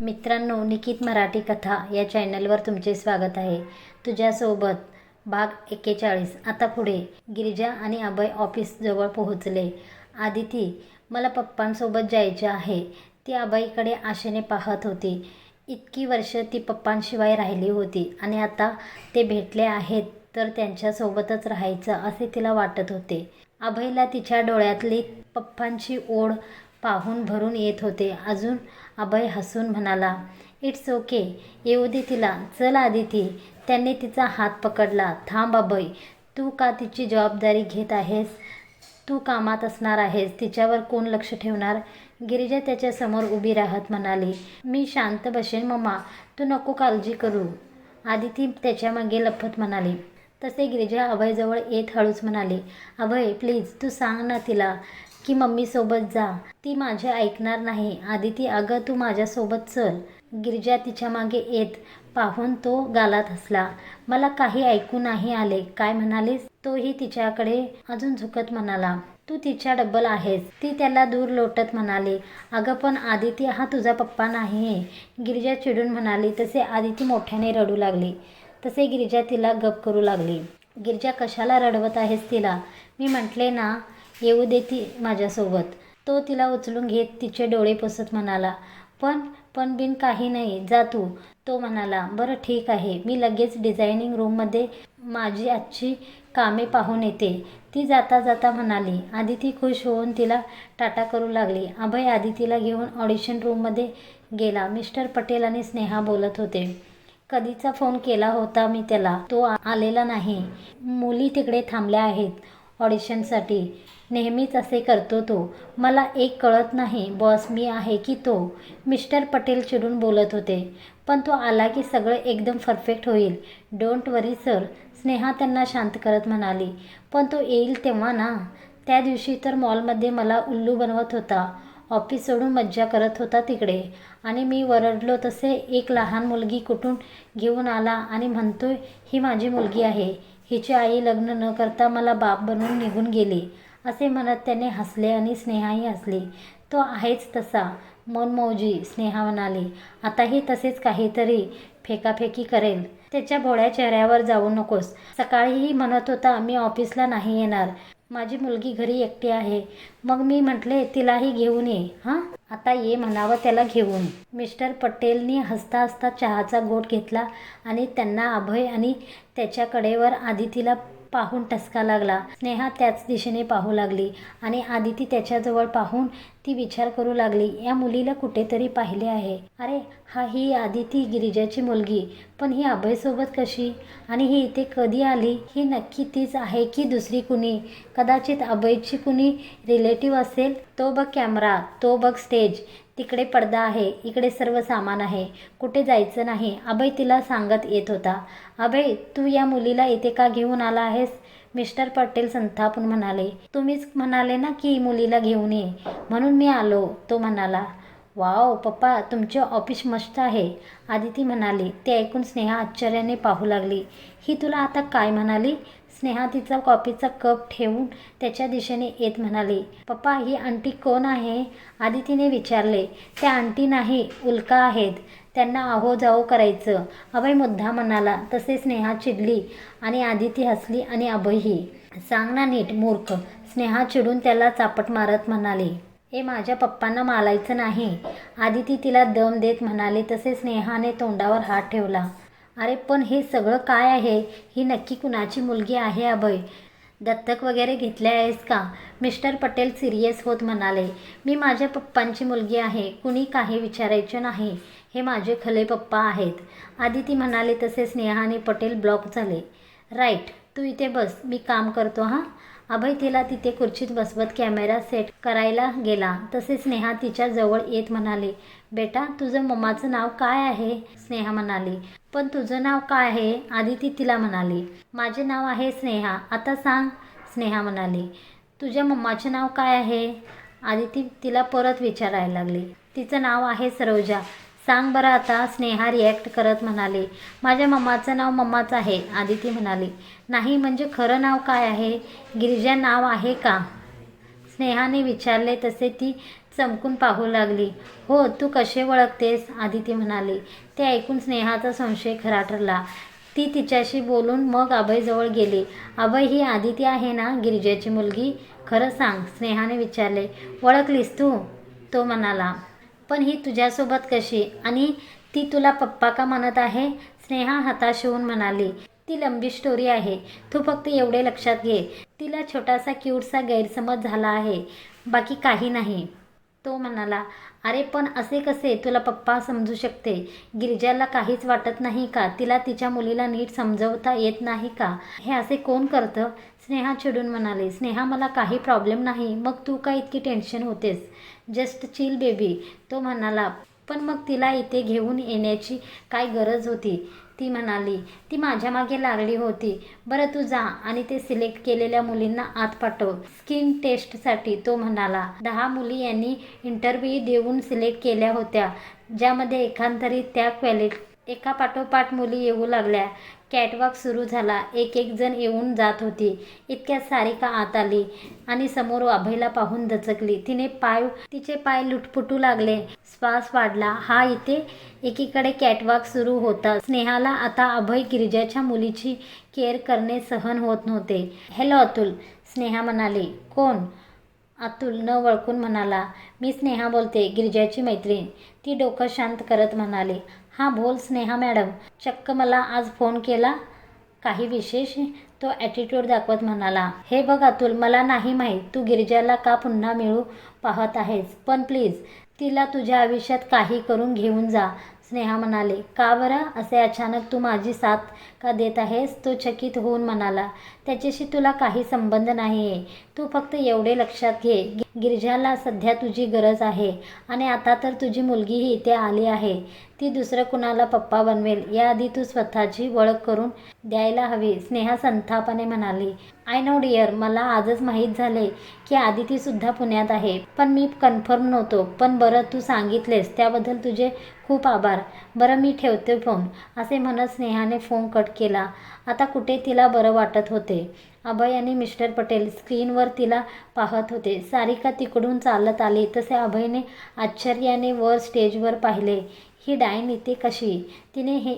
मित्रांनो निकित मराठी कथा या चॅनलवर तुमचे स्वागत आहे. तुझ्यासोबत भाग एक्केचाळीस. आता पुढे गिरिजा आणि अभय ऑफिसजवळ पोहोचले. आदिती मला पप्पांसोबत जायचे आहे. ती अभयकडे आशेने पाहत होती. इतकी वर्ष ती पप्पांशिवाय राहिली होती आणि आता ते भेटले आहेत तर त्यांच्यासोबतच राहायचं असे तिला वाटत होते. अभयला तिच्या डोळ्यातली पप्पांची ओढ पाहून भरून येत होते. अजून अभय हसून म्हणाला इट्स ओके येऊ दे तिला. चल आदिती. त्यांनी तिचा हात पकडला. थांब अभय. तू का तिची जबाबदारी घेत आहेस? तू कामात असणार आहेस. तिच्यावर कोण लक्ष ठेवणार? गिरिजा त्याच्यासमोर उभी राहत म्हणाली मी शांत बसेन मम्मा. तू नको काळजी करू. आदिती त्याच्यामागे लपत म्हणाली. तसे गिरिजा अभयजवळ येत हळूच म्हणाली अभय प्लीज तू सांग ना तिला. की मम्मीसोबत जा. ती माझे ऐकणार नाही. आदिती अगं तू माझ्यासोबत चल. गिरजा तिच्यामागे येत पाहून तो गालात हसला. मला काही ऐकू नाही आले. काय म्हणालीस? तोही तिच्याकडे अजून झुकत म्हणाला. तू तिच्या डब्बल आहेस. ती त्याला दूर लोटत म्हणाली. अगं पण आदिती हा तुझा पप्पा नाही गिरिजा चिडून म्हणाली. तसे आदिती मोठ्याने रडू लागली. तसे गिरिजा तिला गप करू लागली. गिरिजा कशाला रडवत आहेस तिला? मी म्हटले ना येऊ दे ती माझ्यासोबत. तो तिला उचलून घेत तिचे डोळे पुसत म्हणाला पण पण बिन काही नाही जा तू. तो म्हणाला बरं ठीक आहे. मी लगेच डिझायनिंग रूममध्ये माझी आजची कामे पाहून येते. ती जाता जाता म्हणाली आदिती खुश होऊन तिला टाटा करू लागली. अभय आदितीला घेऊन ऑडिशन रूममध्ये गेला. मिस्टर पटेल आणि स्नेहा बोलत होते. कधीचा फोन केला होता मी त्याला. तो आलेला नाही. मुली तिकडे थांबल्या आहेत ऑडिशनसाठी. नेहमीच असे करतो तो. मला एक कळत नाही बॉस मी आहे की तो. मिस्टर पटेल चिडून बोलत होते. पण तो आला की सगळं एकदम परफेक्ट होईल. Don't worry sir. स्नेहा त्यांना शांत करत म्हणाली. पण तो येईल तेव्हा ना? त्या दिवशी तर मॉलमध्ये मला उल्लू बनवत होता. ऑफिस सोडून मज्जा करत होता तिकडे. आणि मी वरडलो तसे एक लहान मुलगी कुठून घेऊन आला आणि म्हणतोय ही माझी मुलगी आहे. हिची आई लग्न न करता मला बाप बनवून निघून गेली. असे म्हणत त्याने हसले आणि स्नेहाही हसली. तो आहेच तसा. मनमौजी स्नेहा म्हणाली आताही तसेच काहीतरी फेकाफेकी करेल. त्याच्या भोळ्या चेहऱ्यावर जाऊ नकोस. सकाळीही म्हणत होता मी ऑफिसला नाही येणार. माझी मुलगी घरी एकटी आहे. मग मी म्हटले तिलाही घेऊन ये. हां? आता ये म्हणावं त्याला घेऊन. मिस्टर पटेलनी हसता हसता चहाचा गोट घेतला आणि त्यांना अभय आणि त्याच्या कडेवर आदितीला पाहून टसका लागला. स्नेहा त्याच दिशेने पाहू लागली आणि आदिती त्याच्याजवळ पाहून ती विचार करू लागली या मुलीला कुठेतरी पाहिले आहे. अरे हा ही आदिती गिरिजाची मुलगी. पण ही अभयसोबत कशी? आणि ही इथे कधी आली? ही नक्की तीच आहे की दुसरी कुणी? कदाचित अभयची कुणी रिलेटिव्ह असेल? तो बघ कॅमेरा तो बघ स्टेज. तिकडे पडदा आहे इकडे सर्व सामान आहे. कुठे जायचं नाही अभय तिला सांगत येत होता. अभय तू या मुलीला इथे का घेऊन आला आहेस? मिस्टर पटेल संतापून म्हणाले. तुम्हीच म्हणाले ना की मुलीला घेऊन ये. म्हणून मी आलो तो म्हणाला. वाव पप्पा तुमचे ऑफिस मस्त आहे. आदिती म्हणाली. ते ऐकून स्नेहा आश्चर्याने पाहू लागली. ही तुला आता काय म्हणाली? स्नेहा तिचा कॉफीचा कप ठेवून त्याच्या दिशेने येत म्हणाली पप्पा ही आंटी कोण आहे? आदितीने विचारले त्या आंटी नाही उल्का आहेत. त्यांना आहो जाओ करायचं. अभय मुद्दा म्हणाला तसे स्नेहा चिडली आणि आदिती हसली आणि अभयही. सांग ना नीट मूर्ख. स्नेहा चिडून त्याला चापट मारत म्हणाली हे माझ्या पप्पांना मालायचं नाही. आदिती तिला दम देत म्हणाले तसे स्नेहाने तोंडावर हात ठेवला. अरे पण हे सगळं काय आहे? ही नक्की कुणाची मुलगी आहे अभय? दत्तक वगैरे घेतले आहेस का? मिस्टर पटेल सिरियस होत म्हणाले. मी माझ्या पप्पांची मुलगी आहे. कुणी काही विचारायचे नाही. हे माझे खले पप्पा आहेत. आदिती म्हणाले तसे स्नेहाने पटेल ब्लॉक झाले. राईट तू इथे बस. मी काम करतो हां? अभय तिला तिथे खुर्चीत बसवत कॅमेरा सेट करायला गेला. तसे स्नेहा तिच्या जवळ येत म्हणाले बेटा तुझं मम्माचं नाव काय आहे? स्नेहा म्हणाली पण तुझं नाव काय आहे? आधी ती तिला म्हणाली माझे नाव आहे स्नेहा आता सांग. स्नेहा म्हणाली तुझ्या मम्माचे नाव काय आहे? आदिती तिला परत विचारायला लागली तिचं नाव आहे सरोजा सांग बरं आता स्नेहा रिॲक्ट करत म्हणाले. माझ्या मम्माचं नाव मम्माचं आहे आदिती म्हणाली. नाही म्हणजे खरं नाव काय आहे? गिरिजा नाव आहे का? स्नेहाने विचारले तसे ती चमकून पाहू लागली. हो तू कसे ओळखतेस? आदिती म्हणाली. ते ऐकून स्नेहाचा संशय खरा ठरला ती तिच्याशी बोलून मग अभयजवळ गेली. अभय ही आदिती आहे ना गिरिजाची मुलगी? खरं सांग स्नेहाने विचारले. ओळखलीस तू? तो म्हणाला. पण ही तुझ्यासोबत कशी? आणि ती तुला पप्पा का म्हणत आहे? स्नेहा हताश होऊन म्हणाली ती लंबी स्टोरी आहे. तू फक्त एवढे लक्षात घे. तिला छोटासा क्यूटसा गैरसमज झाला आहे. बाकी काही नाही. तो म्हणाला अरे पण असे कसे? तुला पप्पा समजू शकते. गिरिजाला काहीच वाटत नाही का? तिला तिच्या मुलीला नीट समजवता येत नाही का? हे असे कोण करतं? स्नेहा चिडून म्हणाले स्नेहा मला काही प्रॉब्लेम नाही. मग तू का इतकी टेन्शन होतेस? जस्ट चिल बेबी तो म्हणाला पण मग तिला इथे घेऊन येण्याची काय गरज होती? ती म्हणाली ती माझ्या मागे लागली होती. बरं तू जा आणि ते सिलेक्ट केलेल्या मुलींना आत पाठव. स्किन टेस्टसाठी तो म्हणाला दहा मुली यांनी इंटरव्ह्यू देऊन सिलेक्ट केल्या होत्या ज्यामध्ये एकांतरी त्या क्वालिटी एका पाठोपाठ मुली येऊ लागल्या. कॅटवॉक सुरू झाला. एक एक जण येऊन जात होती. इतक्यात सारिका आत आली आणि समोर अभयला पाहून दचकली. तिने पाय तिचे पाय लुटपुटू लागले. श्वास वाढला. हा इथे एकीकडे कॅटवॉक सुरू होता. स्नेहाला आता अभय गिरिजाच्या मुलीची केअर करणे सहन होत नव्हते. हॅलो अतुल स्नेहा म्हणाली. कोण? अतुल न वळकून म्हणाला. मी स्नेहा बोलते गिरिजाची मैत्रीण. ती डोकं शांत करत म्हणाली. हां बोल स्नेहा मॅडम. चक्क मला आज फोन केला. काही विशेष? तो ॲटिट्यूड दाखवत म्हणाला. हे बघ अतुल मला नाही माहीत. तू गिरिजाला का पुन्हा मिळू पाहत आहेस? पण प्लीज तिला तुझ्या आयुष्यात काही करून घेऊन जा. स्नेहा म्हणाले. का बरं? असे अचानक तू माझी साथ का देत आहेस? तो चकित होऊन म्हणाला. त्याच्याशी तुला काही संबंध नाही आहे तू फक्त एवढे लक्षात घे. गि- गिरिजाला सध्या तुझी गरज आहे. आणि आता तर तुझी मुलगीही इथे आली आहे. ती दुसरं कुणाला पप्पा बनवेल? याआधी तू स्वतःची ओळख करून द्यायला हवी स्नेहा संतापाने म्हणाली. आय नो डिअर मला आजच माहीत झाले की आदितीसुद्धा पुण्यात आहे. पण मी कन्फर्म नव्हतो. पण बरं तू सांगितलेस. त्याबद्दल तुझे खूप आभार. बरं मी ठेवते फोन असे म्हणत स्नेहाने फोन कट केला. आता कुठे तिला बरं वाटत होते? अभय आणि मिस्टर पटेल स्क्रीनवर तिला पाहत होते. सारिका तिकडून चालत आली. तसे अभयने आश्चर्याने वर स्टेजवर पाहिले. ही डायन इथे कशी? तिने हे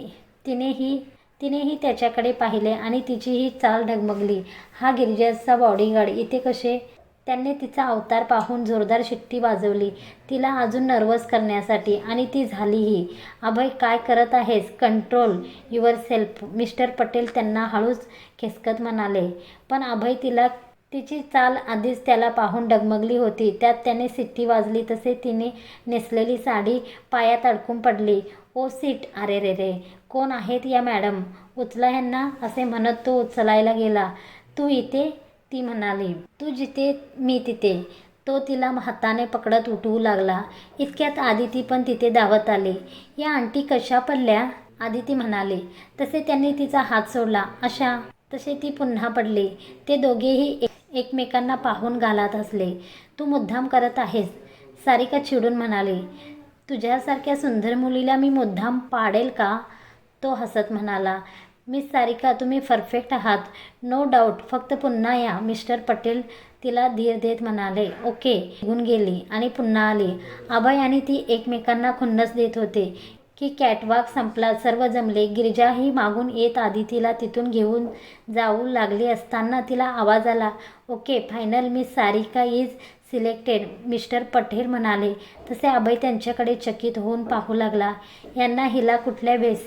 तिनेही तिनेही त्याच्याकडे पाहिले आणि तिचीही चाल डगमगली हा गिरिजाचा बॉडीगार्ड इथे कसे? त्यांनी तिचा अवतार पाहून जोरदार शिट्टी वाजवली. तिला अजून नर्वस करण्यासाठी आणि ती झालीही. अभय काय करत आहेस? Control yourself mister Patel त्यांना हळूच खेसकत म्हणाले. पण अभय तिला तिची चाल आधीच त्याला पाहून डगमगली होती. त्यात त्याने सिट्टी वाजली तसे तिने नेसलेली साडी पायात अडकून पडली. ओ सीट अरे रे रे कोण आहेत या मॅडम? उचला ह्यांना असे म्हणत तो उचलायला गेला. तू इथे ती म्हणाली. तू जिथे मी तिथे. तो तिला हाताने पकडत उठवू लागला. इतक्यात आदिती पण तिथे धावत आली. या आंटी कशा पडल्या? आदिती म्हणाले. तसे त्यांनी तिचा हात सोडला. अशा तसे ती पुन्हा पडली. ते दोघेही एक- एकमेकांना पाहून घालत असले. तू मुद्दाम करत आहेस सारिका चिडून म्हणाली. तुझ्यासारख्या सुंदर मुलीला मी मुद्दाम पाडेल का? तो हसत म्हणाला. मिस सारिका तुम्ही परफेक्ट आहात. नो डाऊट फक्त पुन्हा या. मिस्टर पटेल तिला धीर देत म्हणाले. ओके. निघून गेली आणि पुन्हा आली. अभय आणि ती एकमेकांना खुन्नस देत होते. की कॅटवाक संपला सर्व जमले. गिरिजाही मागून येत आधी तिला तिथून घेऊन जाऊ लागली असताना तिला आवाज आला okay final me Sarika is selected mister Patel म्हणाले. तसे अभय त्यांच्याकडे चकित होऊन पाहू लागला. यांना हिला कुठल्या बेस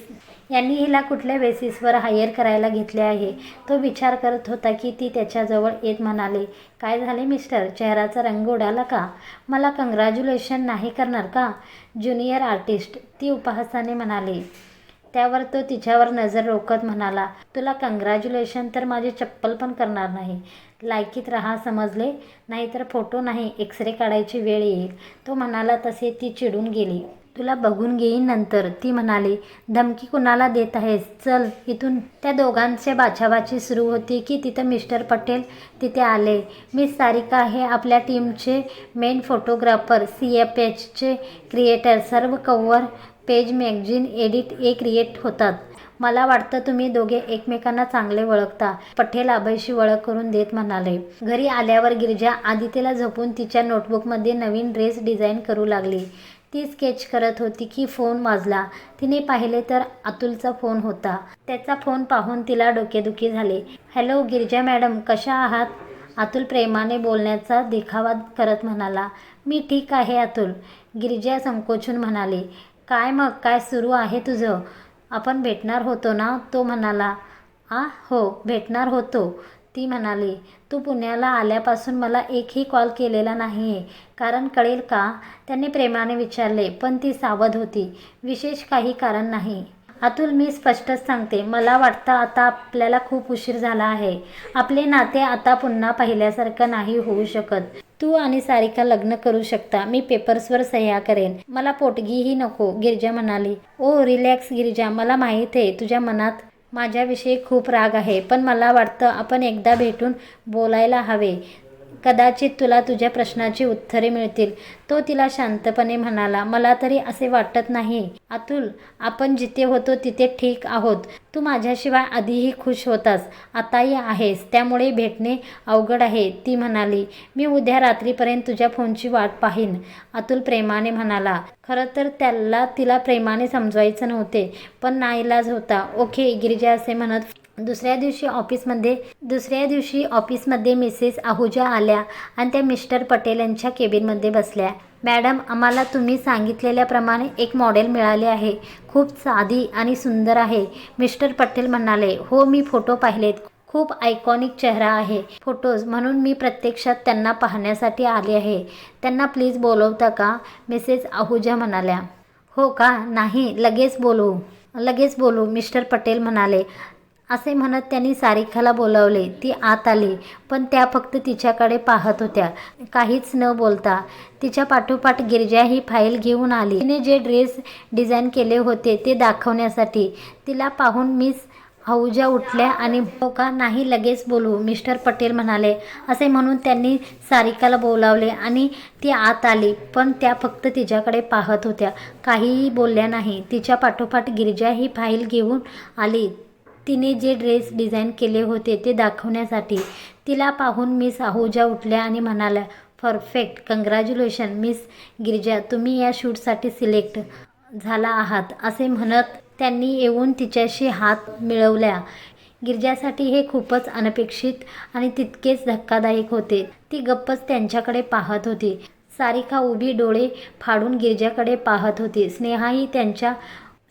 यांनी हिला कुठल्या बेसिसवर हायर करायला घेतले आहे? तो विचार करत होता की ती त्याच्याजवळ येत म्हणाले काय झाले मिस्टर चेहराचा रंग उडाला का? मला कंग्रॅच्युलेशन नाही करणार का? ज्युनियर आर्टिस्ट ती उपहासाने म्हणाली. त्यावर तो तिच्यावर नजर रोखत म्हणाला तुला कंग्रॅच्युलेशन तर माझे चप्पल पण करणार नाही. लायकीत राहा समजले? नाहीतर फोटो नाही एक्सरे काढायची वेळ येईल. तो म्हणाला तसे ती चिडून गेली. तुला बघून घेईन नंतर ती म्हणाली. धमकी कुणाला देत आहेस? चल इथून. त्या दोघांचे बाछाबाची सुरू होती की तिथं मिस्टर पटेल तिथे आले. मिस सारिका हे आपल्या टीमचे मेन फोटोग्राफर सी एफ एचचे क्रिएटर. सर्व cover page magazine edit a create होतात. मला वाटतं तुम्ही दोघे एकमेकांना चांगले ओळखता. पटेल अभयशी ओळख करून देत म्हणाले. घरी आल्यावर गिरजा आदित्यला झोपून तिच्या नोटबुकमध्ये नवीन ड्रेस डिझाईन करू लागली. ती स्केच करत होती की फोन वाजला. तिने पाहिले तर अतुलचा फोन होता. त्याचा फोन पाहून तिला डोकेदुखी झाले. हॅलो गिरजा मॅडम कशा आहात? अतुल प्रेमाने बोलण्याचा देखावा करत म्हणाला. मी ठीक आहे अतुल गिरिजा संकोचून म्हणाले. काय मग? काय सुरू आहे तुझं? आपण भेटणार होतो ना? तो म्हणाला. आ? हो भेटणार होतो. ती म्हणाली तू पुण्याला आल्यापासून मला एकही कॉल केलेला नाही आहे कारण कळेल का? त्याने प्रेमाने विचारले पण ती सावध होती. विशेष काही कारण नाही. अतुल मी स्पष्टच सांगते. मला वाटतं आता आपल्याला खूप उशीर झाला आहे. आपले नाते आता पुन्हा पाहिल्यासारखं नाही होऊ शकत. तू आणि सारिका लग्न करू शकता. मी पेपर्सवर सह्या करेन. मला पोटगीही नको गिरिजा म्हणाली. Oh relax Girija. मला माहीत आहे. तुझ्या मनात माझ्याविषयी खूप राग आहे पण मला वाटतं आपण एकदा भेटून बोलायला हवे. कदाचित तुला तुझ्या प्रश्नाची उत्तरे मिळतील. तो तिला शांतपणे म्हणाला मला तरी असे वाटत नाही. अतुल आपण जिथे होतो तिथे ठीक आहोत. तू माझ्याशिवाय आधीही खुश होतास. आताही आहेस. त्यामुळे भेटणे अवघड आहे. ती म्हणाली मी उद्या रात्रीपर्यंत तुझ्या फोनची वाट पाहीन. अतुल प्रेमाने म्हणाला खरं तर त्याला तिला प्रेमाने समजवायचं नव्हते पण नाईलाज होता. ओके गिरिजा असे म्हणत दुसऱ्या दिवशी ऑफिसमध्ये दुसऱ्या दिवशी ऑफिसमध्ये मिसेस आहुजा आल्या आणि त्या मिस्टर पटेल यांच्या केबिनमध्ये बसल्या. मॅडम आम्हाला तुम्ही सांगितलेल्याप्रमाणे एक मॉडेल मिळाले आहे. खूप साधी आणि सुंदर आहे मिस्टर पटेल म्हणाले. हो मी फोटो पाहिलेत खूप आयकॉनिक चेहरा आहे. फोटोज म्हणून मी प्रत्यक्षात त्यांना पाहण्यासाठी आले आहे. त्यांना प्लीज बोलवता का? मिसेस आहुजा म्हणाल्या. हो का? नाही. लगेच बोलू. लगेच बोलू मिस्टर पटेल म्हणाले. असे म्हणत त्यांनी सारिकाला बोलावले. ती आत आली पण त्या फक्त तिच्याकडे पाहत होत्या. काहीच न बोलता तिच्या पाठोपाठ गिरजा ही फाईल घेऊन आली. तिने जे ड्रेस डिझाईन केले होते ते दाखवण्यासाठी तिला पाहून मिस हौजा उठल्या आणि हो का? नाही लगेच बोलू. मिस्टर पटेल म्हणाले. असे म्हणून त्यांनी सारिकाला बोलावले आणि ती आत आली पण त्या फक्त तिच्याकडे पाहत होत्या. काहीही बोलल्या नाही. तिच्या पाठोपाठ गिरजा ही फाईल घेऊन आली. तिने जे ड्रेस डिझाईन केले होते ते दाखवण्यासाठी तिला पाहून मिस आहुजा उठल्या आणि म्हणाल्या परफेक्ट कंग्रॅच्युलेशन मिस गिरिजा तुम्ही या शूटसाठी सिलेक्ट झाला आहात असे म्हणत त्यांनी येऊन तिच्याशी हात मिळवल्या. गिरजासाठी हे खूपच अनपेक्षित आणि तितकेच धक्कादायक होते. ती गप्पच त्यांच्याकडे पाहत होती. सारिका उभी डोळे फाडून गिरजाकडे पाहत होती. स्नेहाही त्यांच्या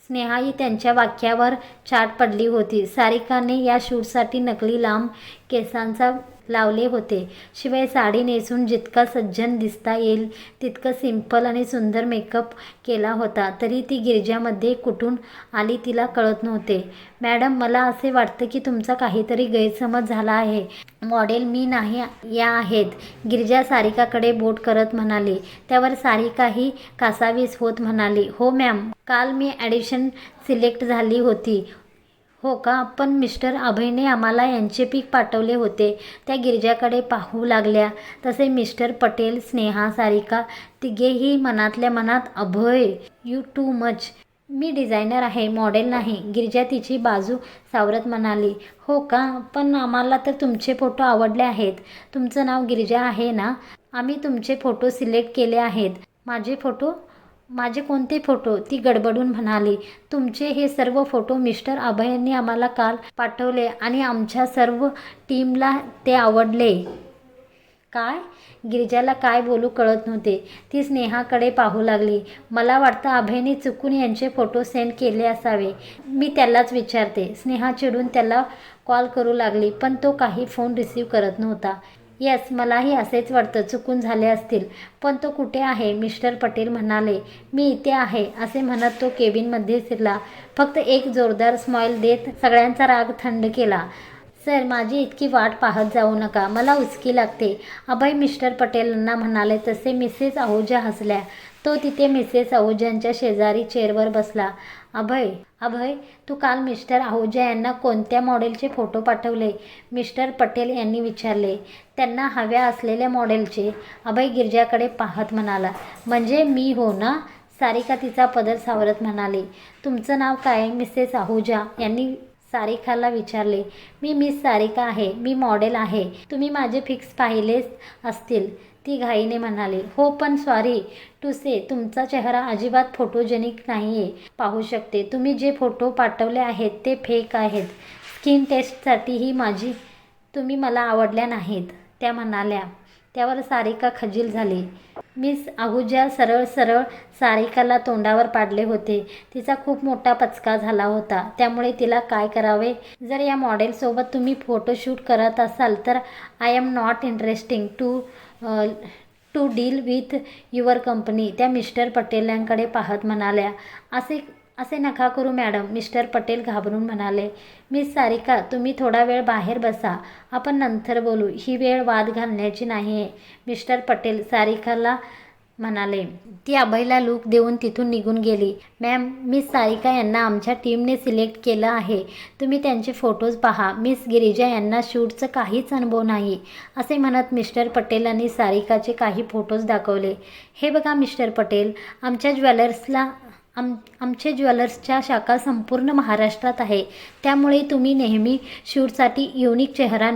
स्नेहाही त्यांच्या वाक्यावर चाट पडली होती. सारिकाने या शूटसाठी नकली लांब केसांचा लावले होते. शिवाय साडी नेसून जितका सज्जन दिसता येईल तितकं सिंपल आणि सुंदर मेकअप केला होता. तरी ती गिरजामध्ये कुठून आली तिला कळत नव्हते. मॅडम मला असे वाटतं की तुमचा काहीतरी गैरसमज झाला आहे. मॉडेल मी नाही या आहेत. गिरजा सारिकाकडे बोट करत म्हणाली. त्यावर सारिकाही कासावीस होत म्हणाली. हो मॅम. काल मी ॲडिशन सिलेक्ट झाली होती. हो का? पण मिस्टर अभयने आम्हाला यांचे पीक पाठवले होते. त्या गिरजाकडे पाहू लागल्या. तसे मिस्टर पटेल स्नेहा सारिका तिघेही मनातल्या मनात अभय यू टू मच मी डिझायनर आहे मॉडेल नाही. गिरजा तिची बाजू सावरत म्हणाली हो का? पण आम्हाला तर तुमचे फोटो आवडले आहेत. तुमचं नाव गिरजा आहे ना? आम्ही तुमचे फोटो सिलेक्ट केले आहेत. माझे फोटो माझे कोणते फोटो ती गडबडून म्हणाली तुमचे हे सर्व फोटो मिस्टर अभयांनी आम्हाला काल पाठवले आणि आमच्या सर्व टीमला ते आवडले. काय? गिरिजाला काय बोलू कळत नव्हते. ती स्नेहाकडे पाहू लागली. मला वाटतं अभयने चुकून यांचे फोटो सेंड केले असावे. मी त्यालाच विचारते. स्नेहा चिडून त्याला कॉल करू लागली पण तो काही फोन रिसीव करत नव्हता. येस मलाही असेच वाटतं. चुकून झाले असतील. पण तो कुठे आहे? मिस्टर पटेल म्हणाले. मी इथे आहे. असे म्हणत तो केबिनमध्ये शिरला. फक्त एक जोरदार स्माईल देत सगळ्यांचा राग थंड केला. सर माझी इतकी वाट पाहत जाऊ नका. मला उचकी लागते. अभय मिस्टर पटेलांना म्हणाले तसे मिसेस आहुजा हसल्या. तो तिथे मिसेस आहुजांच्या शेजारी चेअरवर बसला. अभय अभय तू काल मिस्टर आहुजा यांना कोणत्या मॉडेलचे फोटो पाठवले? मिस्टर पटेल यांनी विचारले. त्यांना हव्या असलेल्या मॉडेलचे अभय गिरजाकडे पाहत म्हणाला. म्हणजे मी हो ना? सारिका तिचा पदर सावरत म्हणाली. तुमचं नाव काय? मिसेस आहुजा यांनी सारिकाला विचारले. मी मिस सारिका आहे. मी मॉडेल आहे. तुम्ही माझे फिक्स पाहिलेच असतील. ती घाईने म्हणाली हो पण सॉरी टू से तुमचा चेहरा अजिबात फोटोजेनिक नाही आहे पाहू शकते. तुम्ही जे फोटो पाठवले आहेत ते फेक आहेत. स्किन टेस्टसाठीही माझी तुम्ही मला आवडल्या नाहीत. त्या म्हणाल्या. त्यावर सारिका खजील झाली. मिस आहुजा सरळ सरळ सारिकाला तोंडावर पाडले होते. तिचा खूप मोठा पचका झाला होता. त्यामुळे तिला काय करावे? जर या मॉडेलसोबत तुम्ही फोटोशूट करत असाल तर I am not interesting to to deal with your company त्या मिस्टर पटेलांकडे पाहत म्हणाल्या असे असे नका करू मॅडम मिस्टर पटेल घाबरून म्हणाले. मिस सारिका तुम्ही थोडा वेळ बाहेर बसा. आपण नंतर बोलू. ही वेळ वाद घालण्याची नाही आहे मिस्टर पटेल सारिकाला म्हणाले ती अभयला लूक देऊन तिथून निघून गेली. मॅम मिस सारिका यांना आमच्या टीमने सिलेक्ट केलं आहे. तुम्ही त्यांचे फोटोज पहा. मिस गिरिजा यांना शूटचं काहीच अनुभव नाही असे म्हणत मिस्टर पटेलांनी सारिकाचे काही फोटोज दाखवले. हे बघा मिस्टर पटेल आमच्या ज्वेलर्सला आम आमचे ज्वेलर्सच्या शाखा संपूर्ण महाराष्ट्रात आहे. त्यामुळे तुम्ही नेहमी शूटसाठी युनिक चेहरा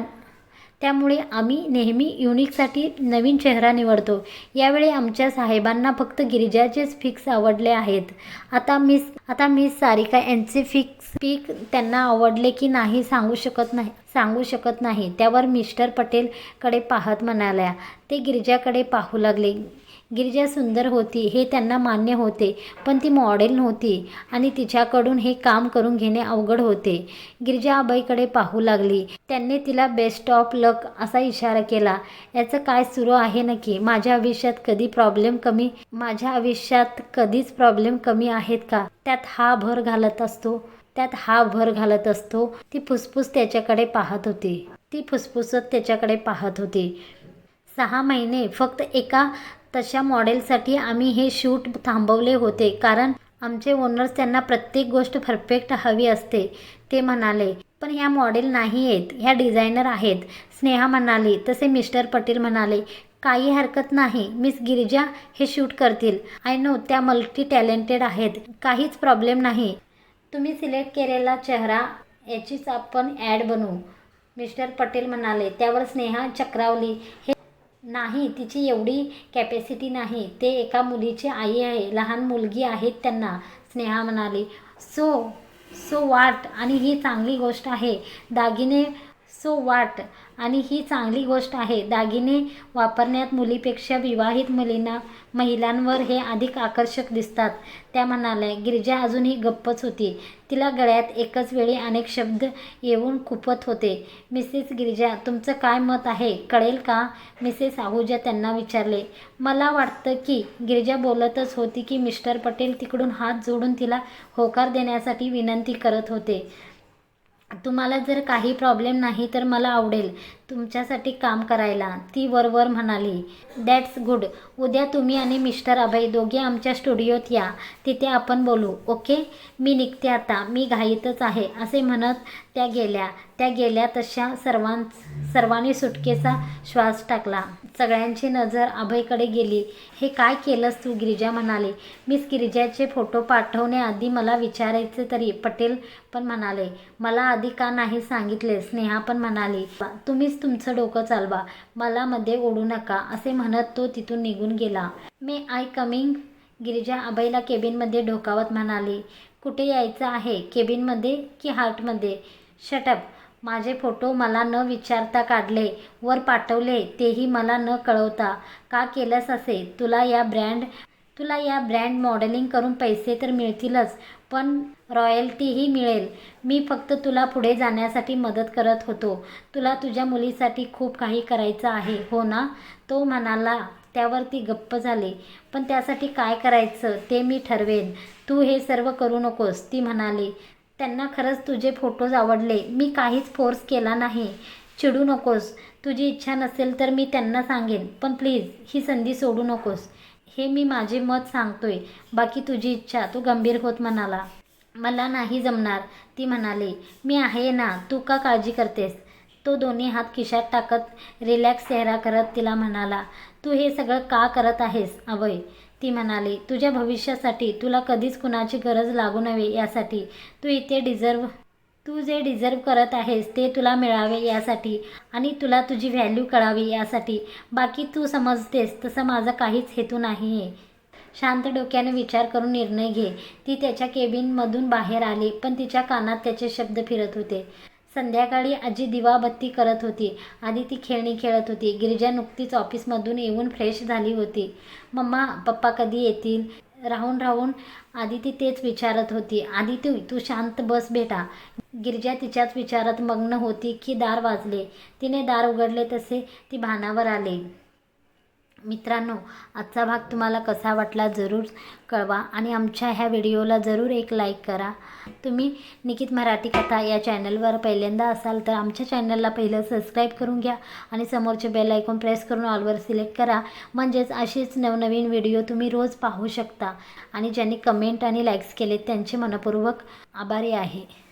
त्यामुळे आम्ही नेहमी युनिकसाठी नवीन चेहरा निवडतो. यावेळी आमच्या साहेबांना फक्त गिरिजाचेच फिक्स आवडले आहेत. आता मिस आता मिस सारिका यांचे फिक्स पीक त्यांना आवडले की नाही सांगू शकत नाही सांगू शकत नाही. त्यावर मिस्टर पटेलकडे पाहत म्हणाल्या. ते गिरिजाकडे पाहू लागले. गिरिजा सुंदर होती हे त्यांना मान्य होते पण ती मॉडेल नव्हती आणि तिच्याकडून हे काम करून घेणे अवघड होते. गिरिजा आबाईकडे पाहू लागली. त्यांनी तिला बेस्ट ऑफ लक असा इशारा केला. याचं काय सुरू आहे नक्की? माझ्या आयुष्यात कधी प्रॉब्लेम कमी माझ्या आयुष्यात कधीच प्रॉब्लेम कमी आहेत का? त्यात हा भर घालत असतो त्यात हा भर घालत असतो. ती फुसफुस त्याच्याकडे पाहत होती. ती फुसफुसत त्याच्याकडे पाहत होती. सहा महिने फक्त एका तशा मॉडेलसाठी आम्ही हे शूट थांबवले होते. कारण आमचे ओनर्स त्यांना प्रत्येक गोष्ट परफेक्ट हवी असते ते म्हणाले. पण ह्या मॉडेल नाही आहेत ह्या डिझायनर आहेत. स्नेहा म्हणाली तसे मिस्टर पटेल म्हणाले काही हरकत नाही मिस गिरिजा हे शूट करतील. आय नो त्या मल्टी टॅलेंटेड आहेत काहीच प्रॉब्लेम नाही. तुम्ही सिलेक्ट केलेला चेहरा याचीच आपण ॲड बनवू. मिस्टर पटेल म्हणाले. त्यावर स्नेहा चक्रावली. हे नाही तिची एवढी कॅपॅसिटी नाही. ते एका मुलीची आई आहे लहान मुलगी आहेत त्यांना स्नेहा म्हणाली. सो सो वाट आणि ही चांगली गोष्ट आहे. दागिने सो वाट आणि ही चांगली गोष्ट आहे. दागिने वापरण्यात मुलीपेक्षा विवाहित मुलींना महिलांवर हे अधिक आकर्षक दिसतात. त्या म्हणाल्या गिरिजा अजूनही गप्पच होती. तिला गळ्यात एकच वेळी अनेक शब्द येऊन खुपत होते. मिसेस गिरिजा तुमचं काय मत आहे? कळेल का? मिसेस आहुजा त्यांना विचारले. मला वाटतं की गिरिजा बोलतच होती की मिस्टर पटेल तिकडून हात जोडून तिला होकार देण्यासाठी विनंती करत होते. तुम्हाला जर काही प्रॉब्लेम नाही तर मला आवडेल तुमच्यासाठी काम करायला ती वरवर म्हणाली. दॅट्स गुड उद्या तुम्ही आणि मिस्टर अभय दोघे आमच्या स्टुडिओत या. तिथे आपण बोलू ओके मी निघते आता. मी घाईतच आहे असे म्हणत त्या गेल्या. त्या गेल्या तशा सर्वां सर्वांनी सुटकेचा श्वास टाकला. सगळ्यांची नजर अभयकडे गेली. हे काय केलंस तू? गिरिजा म्हणाले. मीच गिरिजाचे फोटो पाठवण्याआधी मला विचारायचे तरी पटेल पण म्हणाले. मला आधी का नाही सांगितले? स्नेहा पण म्हणाली. तुम्हीच तुमचं डोकं चालवा. मला मध्ये ओढू नका असे म्हणत तो तिथून निघून गेला. May I coming? गिरिजा अभयला केबिनमध्ये ढोकावत म्हणाली. कुठे यायचं आहे? केबिनमध्ये की हार्टमध्ये? शटअप. माझे फोटो मला न विचारता काढले वर पाठवले तेही मला न कळवता. का केलंस असे? तुला या ब्रँड तुला या ब्रँड मॉडेलिंग करून पैसे तर मिळतीलच पण रॉयल्टीही मिळेल. मी फक्त तुला पुढे जाण्यासाठी मदत करत होतो. तुला तुझ्या मुलीसाठी खूप काही करायचं आहे हो ना? तो म्हणाला. त्यावर ती गप्प झाली. पण त्यासाठी काय करायचं ते मी ठरवेन. तू हे सर्व करू नकोस ती म्हणाली. त्यांना खरंच तुझे फोटोज आवडले. मी काहीच फोर्स केला नाही. चिडू नकोस. तुझी इच्छा नसेल तर मी त्यांना सांगेन. पण प्लीज ही संधी सोडू नकोस. हे मी माझे मत सांगतोय. बाकी तुझी इच्छा तू गंभीर होत म्हणाला. मला नाही जमणार ती म्हणाली. मी आहे ना तू का काळजी करतेस? तो दोन्ही हात खिशात टाकत रिलॅक्स चेहरा करत तिला म्हणाला. तू हे सगळं का करत आहेस अवय ती म्हणाली तुझ्या भविष्यासाठी तुला कधीच कुणाची गरज लागू नव्हे यासाठी तू इथे डिझर्व तू जे डिझर्व करत आहेस ते तुला मिळावे यासाठी आणि तुला तुझी व्हॅल्यू कळावी यासाठी. बाकी तू समजतेस तसं माझा काहीच हेतू नाही आहे शांत डोक्याने विचार करून निर्णय घे. ती त्याच्या केबिनमधून बाहेर आली पण तिच्या कानात त्याचे शब्द फिरत होते. संध्याकाळी आजी दिवाबत्ती करत होती. आधी ती खेळणी खेळत होती. गिरिजा नुकतीच ऑफिसमधून येऊन फ्रेश झाली होती. मम्मा पप्पा कधी येतील? राहून राहून आधी ती तेच विचारत होती. आधी तू तू शांत बस बेटा. गिरिजा तिच्याच विचारात मग्न होती की दार वाजले. तिने दार उघडले तसे ती भानावर आले. मित्रांनो आजचा भाग तुम्हाला कसा वाटला जरूर कळवा आणि आमच्या ह्या व्हिडिओला जरूर एक लाईक करा. तुम्ही निकित मराठी कथा या चॅनलवर पहिल्यांदा असाल तर आमच्या चॅनलला पहिलं सबस्क्राईब करून घ्या आणि समोरचे बेल ऐकून प्रेस करून ऑलवर सिलेक्ट करा. म्हणजेच अशीच नवनवीन व्हिडिओ तुम्ही रोज पाहू शकता आणि ज्यांनी कमेंट आणि लाईक्स केले त्यांचे मनपूर्वक आभारी आहे.